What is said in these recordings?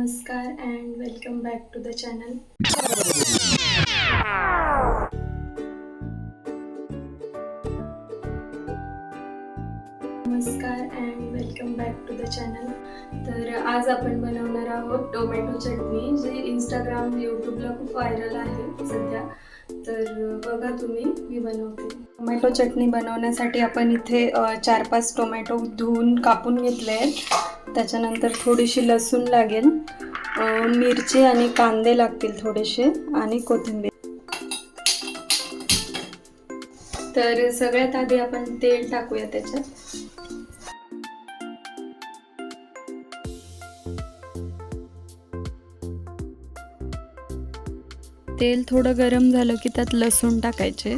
नमस्कार and welcome back to the channel नमस्कार and welcome back to the channel तर आज आपण बनवणार आहोत टोमॅटो चटणी जे इंस्टाग्राम यूट्यूबला खूप व्हायरल आहे सध्या. तर बघा तुम्ही मी बनवते. टोमॅटो चटणी बनवण्यासाठी आपण इथे चार पाच टोमॅटो धुवून कापून घेतले आहेत. त्याच्यानंतर थोडीशी लसूण लागेल. मिरची आणि कांदे लागतील थोडेसे आणि कोथिंबीर. तर सगळ्यात आधी आपण तेल टाकूया त्याच्यात. तेल थोडं गरम झालं की त्यात लसूण टाकायचे.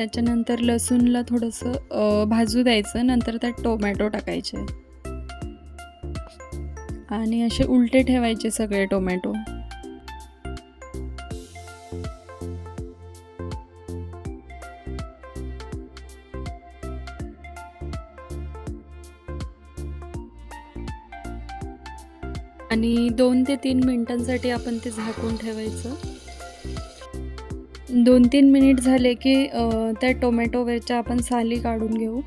त्याच्यानंतर लसूणला थोडंसं भाजू द्यायचं. नंतर त्यात टोमॅटो टाकायचे. आणि असे उलटे ठेवायचे सगळे टोमॅटो. आणि दोन ते तीन मिनटांसाठी आपण ते झाकून ठेवायचं. दोन तीन मिनिट झाले की त्या टोमॅटोवरच्या आपण साली काढून घेऊ.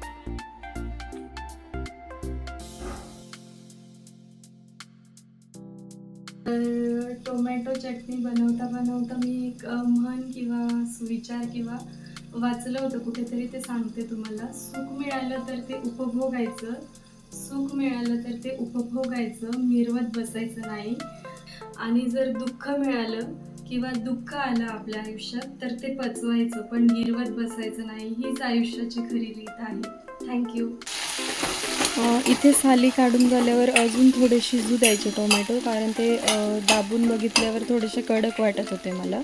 तर टोमॅटो चटणी बनवता बनवता मी एक म्हण किंवा सुविचार किंवा वाचलं होतं. कुठेतरी ते सांगते तुम्हाला. सुख मिळालं तर ते उपभोगायचं. सुख मिळालं तर ते उपभोगायचं. मिरवत बसायचं नाही. आणि जर दुःख मिळालं किंवा दुःख आलं आपल्या आयुष्यात तर ते पचवायचं पण गिरवत बसायचं नाही हीच आयुष्याची खरी रीत आहे. थँक्यू इथे साली काढून झाल्यावर अजून थोडे शिजू द्यायचे टोमॅटो कारण ते दाबून बघितल्यावर थोडेसे कडक वाटत होते मला.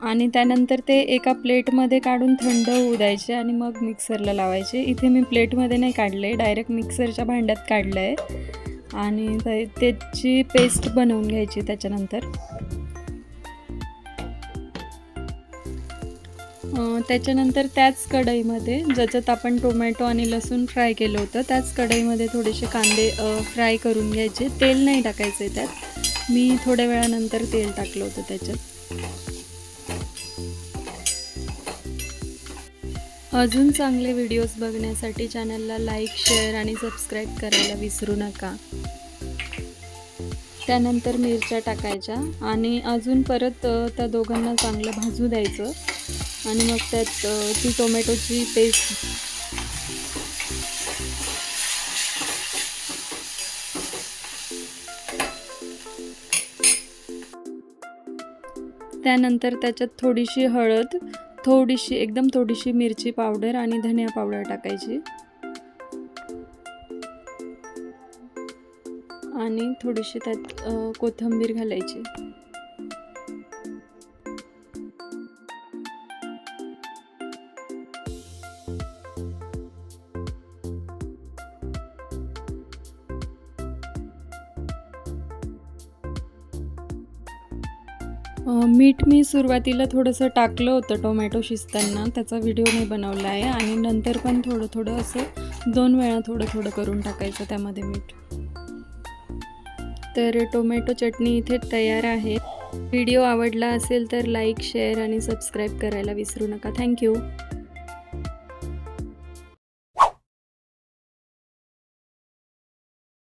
आणि त्यानंतर ते एका प्लेटमध्ये काढून थंड होऊ द्यायचे आणि मग मिक्सरला लावायचे. इथे मी प्लेटमध्ये नाही काढले डायरेक्ट मिक्सरच्या भांड्यात काढलं आहे आणि त्याची पेस्ट बनवून घ्यायची त्याच्यानंतर. त्याच्यानंतर त्याच कढईमध्ये ज्याच्यात आपण टोमॅटो आणि लसूण फ्राय केलं होतं त्याच कढईमध्ये थोडेसे कांदे फ्राय करून घ्यायचे. तेल नाही टाकायचे त्यात. मी थोड्या वेळानंतर तेल टाकलं होतं त्याच्यात. अजून चांगले व्हिडिओज बघण्यासाठी चॅनलला लाईक शेअर आणि सबस्क्राईब करायला विसरू नका. त्यानंतर मिरच्या टाकायच्या आणि अजून परत त्या दोघांना चांगलं भाजू द्यायचं. आणि मग त्यात ती टोमॅटोची पेस्ट त्यानंतर त्याच्यात थोडीशी हळद थोडीशी एकदम थोडीशी मिरची पावडर आणि धनिया पावडर टाकायची. आणि थोडीशी त्यात कोथिंबीर घालायची. मीठ मी सुरुवातीला थोडंसं टाकलं होतं टोमॅटो शिजताना. त्याचा व्हिडिओ मी बनवला आहे आणि नंतर पण थोडं थोडं असं दोन वेळा थोडं थोडं करून टाकायचं त्यामध्ये मीठ. तर टोमॅटो चटणी इथे तयार आहे. व्हिडिओ आवडला असेल तर लाईक शेअर आणि सबस्क्राईब करायला विसरू नका. थँक्यू.